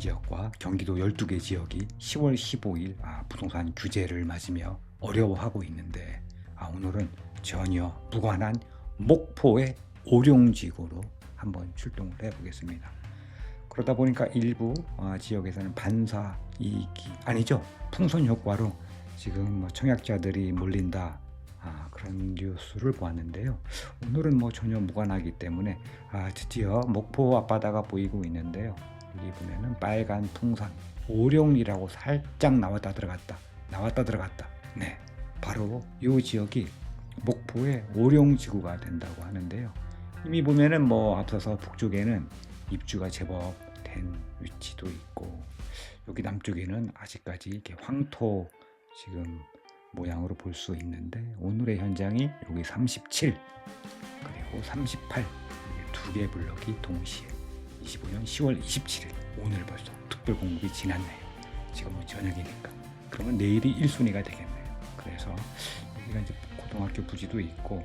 지역과 경기도 12개 지역이 10월 15일 아, 부동산 규제를 맞으며 어려워하고 있는데 아, 오늘은 전혀 무관한 목포의 오룡지구로 한번 출동을 해보겠습니다. 그러다 보니까 일부 아, 지역에서는 반사 이익이 아니죠 풍선 효과로 지금 뭐 청약자들이 몰린다 아, 그런 뉴스를 보았는데요. 오늘은 뭐 전혀 무관하기 때문에 아, 드디어 목포 앞바다가 보이고 있는데요. 여기 보면은 빨간 풍선 오룡이라고 살짝 나왔다 들어갔다 나왔다 들어갔다. 네, 바로 이 지역이 목포의 오룡지구가 된다고 하는데요. 이미 보면은 뭐 앞서서 북쪽에는 입주가 제법 된 위치도 있고 여기 남쪽에는 아직까지 이렇게 황토 지금 모양으로 볼 수 있는데 오늘의 현장이 여기 37 그리고 38 두 개 블럭이 동시에 25년 10월 27일 오늘 벌써 특별 공급이 지났네요. 지금은 저녁이니까 그러면 내일이 1순위가 되겠네요. 그래서 여기가 이제 고등학교 부지도 있고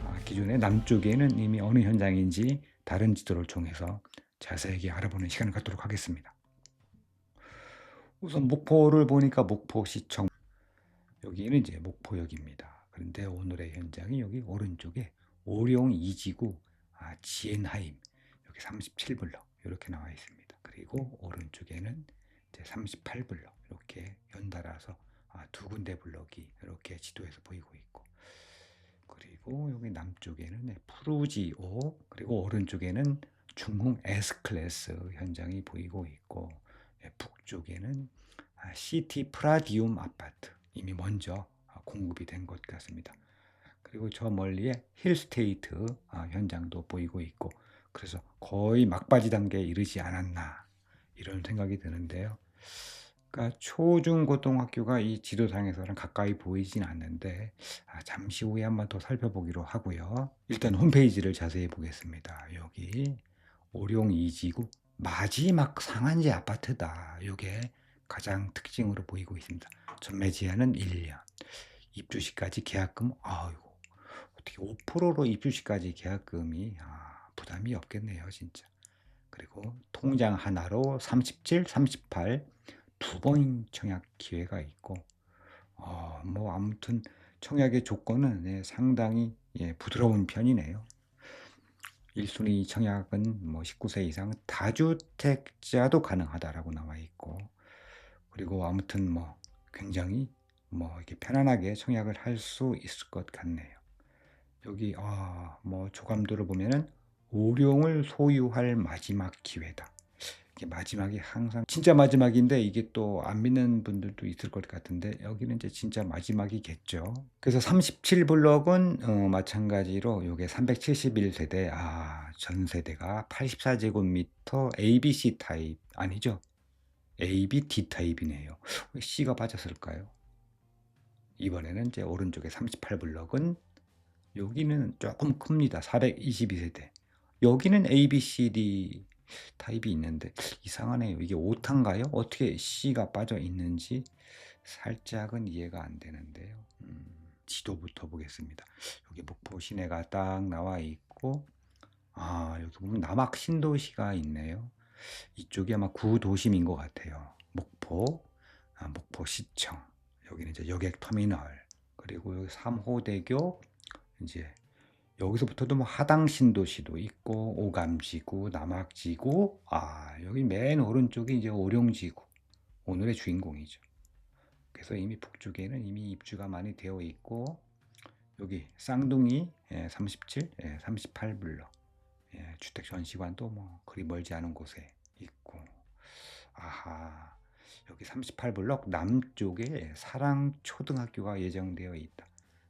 아, 기존에 남쪽에는 이미 어느 현장인지 다른 지도를 통해서 자세하게 알아보는 시간을 갖도록 하겠습니다. 우선 목포를 보니까 목포시청 여기는 이제 목포역입니다. 그런데 오늘의 현장이 여기 오른쪽에 오룡 이지구 아, 지엔하임 여기 37블럭 이렇게 나와 있습니다. 그리고 오른쪽에는 이제 38블럭 이렇게 연달아서 아, 두 군데 블럭이 이렇게 지도에서 보이고 있고 그리고 여기 남쪽에는 네, 푸르지오 그리고 오른쪽에는 중흥 S 클래스 현장이 보이고 있고 네, 북쪽에는 아, 시티 프라디움 아파트 이미 먼저 아, 공급이 된 것 같습니다. 그리고 저 멀리에 힐스테이트 아, 현장도 보이고 있고 그래서 거의 막바지 단계에 이르지 않았나 이런 생각이 드는데요. 그러니까 초중고등학교가 이 지도상에서는 가까이 보이진 않는데 아, 잠시 후에 한 번 더 살펴보기로 하고요. 일단 홈페이지를 자세히 보겠습니다. 여기 오룡 이지구 마지막 상한제 아파트다. 이게 가장 특징으로 보이고 있습니다. 전매 제한은 1년. 입주 시까지 계약금 아이고 어떻게 5%로 입주 시까지 계약금이 아, 부담이 없겠네요, 진짜. 그리고 통장 하나로 37, 38 두 번 청약 기회가 있고 어, 뭐 아무튼 청약의 조건은 네, 상당히 예, 부드러운 편이네요. 1순위 청약은 뭐 19세 이상 다주택자도 가능하다라고 나와 있고 그리고 아무튼 뭐 굉장히 뭐 이렇게 편안하게 청약을 할 수 있을 것 같네요. 여기 아, 뭐 조감도를 보면은 오룡을 소유할 마지막 기회다. 이게 마지막이 항상 진짜 마지막인데 이게 또 안 믿는 분들도 있을 것 같은데 여기는 이제 진짜 마지막이겠죠. 그래서 37블럭은 어, 마찬가지로 요게 371세대 아, 전 세대가 84제곱미터 ABC 타입 아니죠? AB D 타입이네요. 왜 C가 빠졌을까요? 이번에는 이제 오른쪽에 38블럭은 여기는 조금 큽니다. 422세대. 여기는 A, B, C, D 타입이 있는데 이상하네요. 이게 오타인가요? 어떻게 C가 빠져 있는지 살짝은 이해가 안 되는데요. 음, 지도부터 보겠습니다. 여기 목포 시내가 딱 나와 있고 아 여기 보면 남학 신도시가 있네요. 이쪽이 아마 구도심인 것 같아요. 목포, 아, 목포시청 여기는 이제 여객 터미널 그리고 여기 삼호대교 이제 여기서부터도 뭐 하당 신도시도 있고 오감지구, 남학지구, 아 여기 맨 오른쪽이 이제 오룡지구 오늘의 주인공이죠. 그래서 이미 북쪽에는 이미 입주가 많이 되어 있고 여기 쌍둥이 예, 37, 예, 38블럭 예, 주택 전시관도 뭐 그리 멀지 않은 곳에 있고 아하 여기 38블럭 남쪽에 사랑초등학교가 예정되어 있다.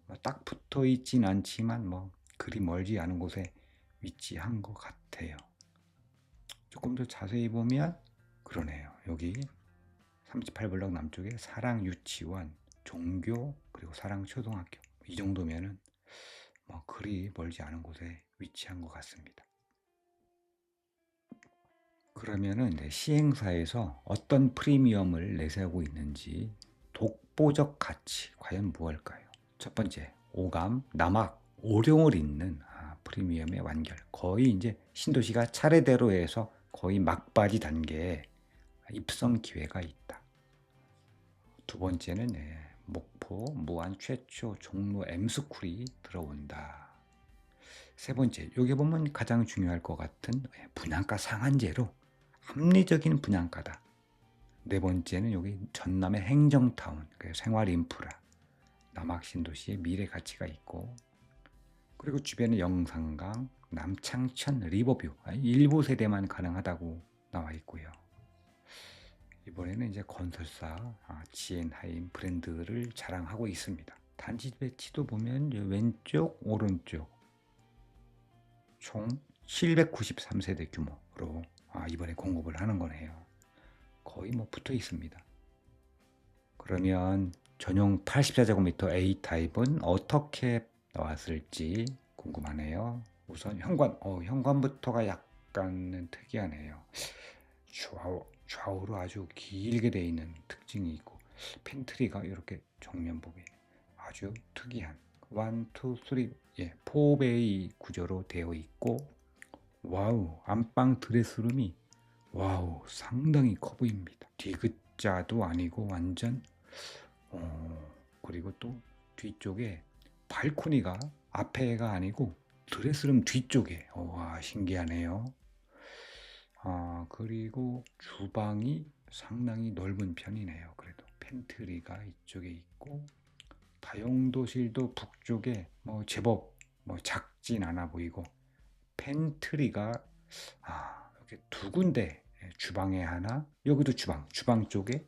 뭐딱 붙어 있진 않지만 뭐 그리 멀지 않은 곳에 위치한 것 같아요. 조금 더 자세히 보면 그러네요. 여기 38블럭 남쪽에 사랑 유치원, 종교 그리고 사랑 초등학교 이 정도면은 뭐 그리 멀지 않은 곳에 위치한 것 같습니다. 그러면은 시행사에서 어떤 프리미엄을 내세우고 있는지 독보적 가치 과연 무엇일까요? 첫 번째 오감, 남학, 오룡을 잇는 아, 프리미엄의 완결 거의 이제 신도시가 차례대로 해서 거의 막바지 단계에 입성 기회가 있다. 두 번째는 예, 목포 무안 최초 종로 M스쿨이 들어온다. 세 번째, 여기 보면 가장 중요할 것 같은 예, 분양가 상한제로 합리적인 분양가다. 네 번째는 여기 전남의 행정타운, 그 생활 인프라, 남학 신도시의 미래 가치가 있고, 그리고 주변에 영산강, 남창천, 리버뷰, 아, 일부 세대만 가능하다고 나와 있고요. 이번에는 이제 건설사 아, 지엔하임 브랜드를 자랑하고 있습니다. 단지 배치도 보면 왼쪽, 오른쪽 총 793세대 규모로 아, 이번에 공급을 하는 거네요. 거의 뭐 붙어 있습니다. 그러면 전용 84제곱미터 A 타입은 어떻게 나왔을지 궁금하네요. 우선 현관, 어, 현관부터가 약간은 특이하네요. 좌우, 좌우로 아주 길게 되어 있는 특징이 있고 팬트리가 이렇게 정면 보기 아주 특이한 1, 2, 3, 예, 4베이 구조로 되어 있고 와우 안방 드레스룸이 와우 상당히 커 보입니다. 디귿자도 아니고 완전 어, 그리고 또 뒤쪽에 발코니가 앞에가 아니고 드레스룸 뒤쪽에 어, 와 신기하네요. 아 그리고 주방이 상당히 넓은 편이네요. 그래도 팬트리가 이쪽에 있고 다용도실도 북쪽에 뭐 제법 뭐 작진 않아 보이고 팬트리가 아 이렇게 두 군데 예, 주방에 하나 여기도 주방 주방 쪽에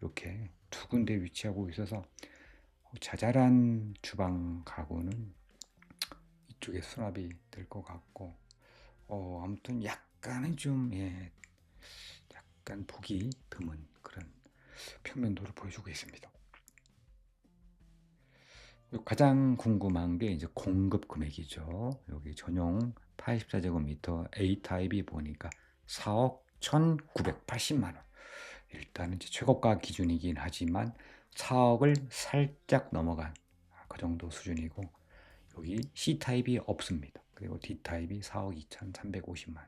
이렇게 두 군데 위치하고 있어서 자잘한 주방 가구는 이쪽에 수납이 될 것 같고 어 아무튼 약간은 좀 예, 약간 보기 드문 그런 평면도를 보여주고 있습니다. 가장 궁금한 게 이제 공급 금액이죠. 여기 전용 84제곱미터 A 타입이 보니까 4억 1,980만 원. 일단은 최고가 기준이긴 하지만 4억을 살짝 넘어간 그 정도 수준이고 여기 C 타입이 없습니다. 그리고 D 타입이 4억 2,350만 원.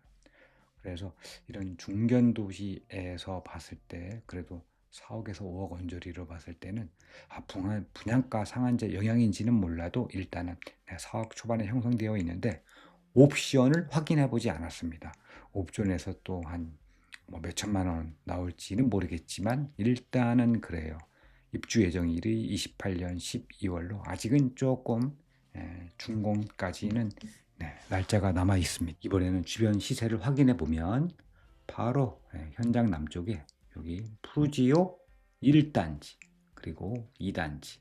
그래서 이런 중견 도시에서 봤을 때 그래도 4억에서 5억 언저리로 봤을 때는 아, 분양, 분양가 상한제 영향인지는 몰라도 일단은 4억 초반에 형성되어 있는데 옵션을 확인해 보지 않았습니다. 옵션에서 또한뭐 몇천만 원 나올지는 모르겠지만 일단은 그래요. 입주 예정일이 28년 12월로 아직은 조금 예, 준공까지는 네, 날짜가 남아 있습니다. 이번에는 주변 시세를 확인해 보면 바로 예, 현장 남쪽에 여기 푸지오 1단지 그리고 2단지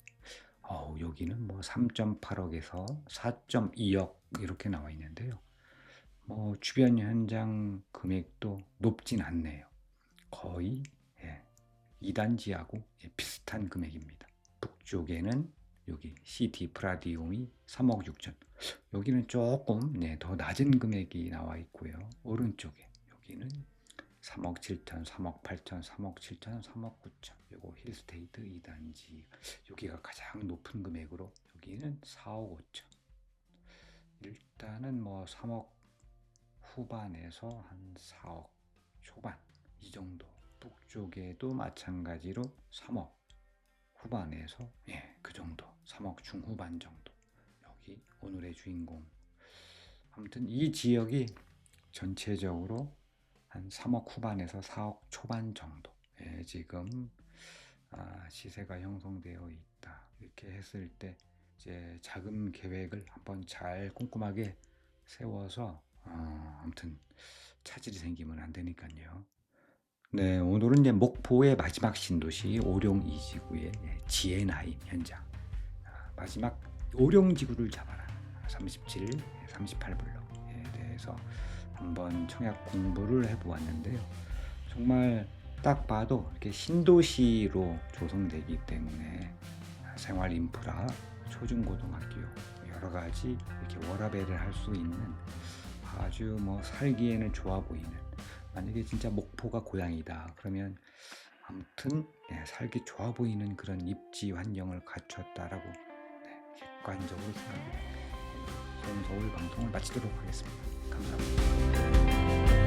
어, 여기는 뭐 3.8억에서 4.2억 이렇게 나와 있는데요. 뭐 주변 현장 금액도 높진 않네요. 거의 예, 2단지하고 예, 비슷한 금액입니다. 북쪽에는 여기 CT 프라디움이 3억 6천 여기는 조금 네, 더 낮은 금액이 나와 있고요. 오른쪽에 여기는 3억 7천, 3억 8천, 3억 7천, 3억 9천. 요거 힐스테이트 2단지. 여기가 가장 높은 금액으로 여기는 4억 5천. 일단은 뭐 3억 후반에서 한 4억 초반 이 정도. 북쪽에도 마찬가지로 3억 후반에서 예, 그 정도. 3억 중후반 정도. 여기 오늘의 주인공. 아무튼 이 지역이 전체적으로 한 3억 후반에서 4억 초반 정도에 지금 아, 시세가 형성되어 있다. 이렇게 했을 때 이제 자금 계획을 한번 잘 꼼꼼하게 세워서 어, 아무튼 차질이 생기면 안 되니까요. 네, 오늘은 이제 목포의 마지막 신도시 오룡 이지구의 지혜나임 현장 아, 마지막 오룡 지구를 잡아라 37, 38블록에 대해서 한번 청약 공부를 해보았는데요. 정말 딱 봐도 이렇게 신도시로 조성되기 때문에 생활 인프라, 초중고등학교 여러 가지 이렇게 워라밸을 할 수 있는 아주 뭐 살기에는 좋아 보이는 만약에 진짜 목포가 고향이다 그러면 아무튼 네, 살기 좋아 보이는 그런 입지 환경을 갖췄다라고 네, 객관적으로 생각합니다. 서울 방송을 마치도록 하겠습니다. 감사합니다.